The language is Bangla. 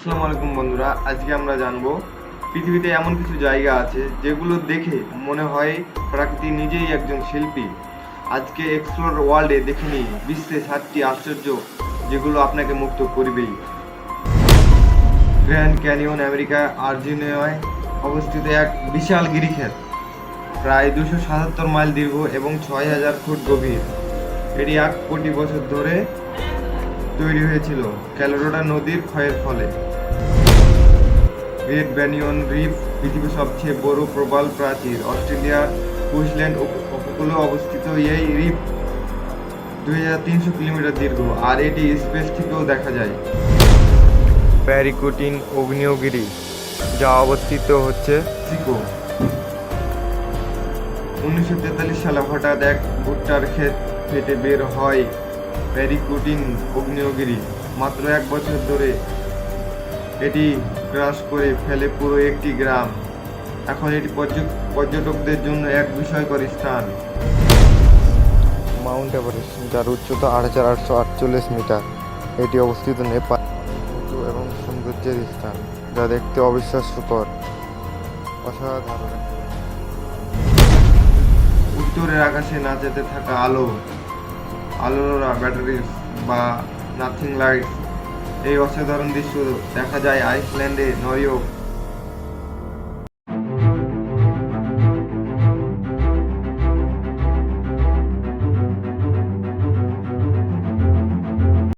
আসসালামু আলাইকুম বন্ধুরা, আজকে আমরা জানব পৃথিবীতে এমন কিছু জায়গা আছে যেগুলো দেখে মনে হয় প্রকৃতি নিজেই একজন শিল্পী। আজকে এক্সপ্লোর ওয়ার্ল্ডে দেখে নিই বিশ্বে সাতটি আশ্চর্য যেগুলো আপনাকে মুক্ত করবেই। গ্র্যান্ড ক্যানিয়ন আমেরিকা, আর্জেনিয়ায় অবস্থিত এক বিশাল গিরিখাত। প্রায় দুশো সাতাত্তর মাইল দীর্ঘ এবং ছয় হাজার ফুট গভীর। এটি এক কোটি বছর ধরে তৈরি হয়েছিল ক্যালোরোডা নদীর ক্ষয়ের ফলে। গ্রেট ব্যানিয়ন রিফ, পৃথিবীর সবচেয়ে বড় প্রবাল প্রাচীর অস্ট্রেলিয়ার কুইন্সল্যান্ড উপকূলে অবস্থিত এই রিফ দুই হাজার তিনশো কিলোমিটার দীর্ঘ, আর এটি স্পেস থেকেও দেখা যায়। প্যারিকুটিন অগ্নিয়গিরি যা অবস্থিত হচ্ছে সিকো উনিশশো তেতাল্লিশ সালে হঠাৎ এক ভুট্টার ক্ষেত ফেটে বের হয় প্যারিকুটিন অগ্নিয়গিরি মাত্র এক বছর ধরে এটি গ্রাস করে ফেলে পুরো একটি গ্রাম। এখন এটি পর্য- পর্যটকদের জন্য এক বিষয়কর স্থান। মাউন্ট এভারেস্ট যার উচ্চতা আট হাজার আটশো আটচল্লিশ মিটার। এটি অবস্থিত নেপাল এবং সৌন্দর্যের স্থান যা দেখতে অবিশ্বাস্যকর অসাধারণ। উত্তরের আকাশে নাচেতে থাকা আলো আলোরা ব্যাটারিজ বা নাথিং লাইট এই অসাধারণ দৃশ্য দেখা যায় আইসল্যান্ডে নরিও